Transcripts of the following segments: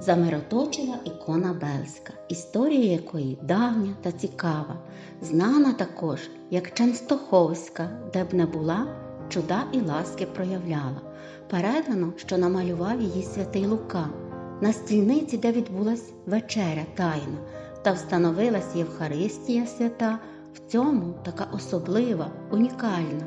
замироточила ікона Бельська, історія якої давня та цікава, знана також як Ченстоховська, де б не була, чуда і ласки проявляла. Передано, що намалював її святий Лука на стільниці, де відбулась вечеря тайна, та встановилась Євхаристія свята, в цьому така особлива, унікальна.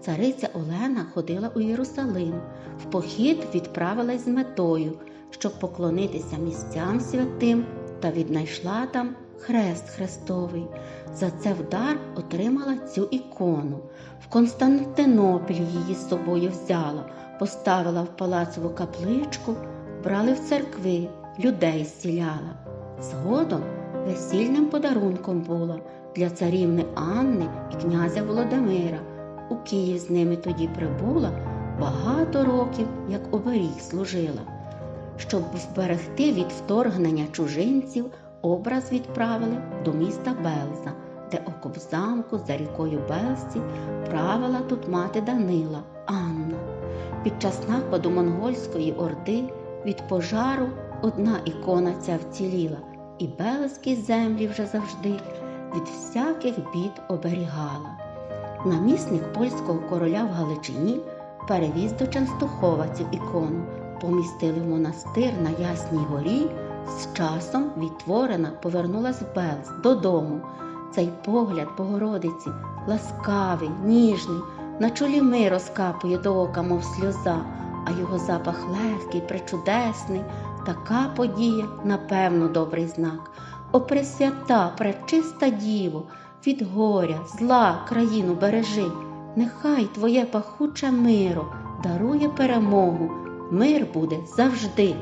Цариця Олена ходила у Єрусалим, в похід відправилась з метою, щоб поклонитися місцям святим та віднайшла там хрест Христовий. За це в дар отримала цю ікону. В Константинопіль її з собою взяла, поставила в палацову капличку, брали в церкви, людей зціляла. Згодом весільним подарунком була для царівни Анни і князя Володимира. У Київ з ними тоді прибула, багато років, як оберіг служила. Щоб вберегти від вторгнення чужинців, образ відправили до міста Белза, де у Кобзамку за рікою Белзці правила тут мати Данила Анна. Під час нападу монгольської орди від пожару одна ікона ця вціліла, і Белзькі землі вже завжди від всяких бід оберігала. Намісник польського короля в Галичині перевіз до Ченстухова цю ікону, помістили в монастир на Ясній горі. З часом відтворена повернулась в Белз додому. Цей погляд Богородиці ласкавий, ніжний, на чолі ми розкапує до ока, мов сльоза, а його запах легкий, пречудесний. Така подія, напевно, добрий знак. О, пресвята, пречиста діво, від горя, зла країну бережи, нехай твоє пахуче миро дарує перемогу, мир буде завжди.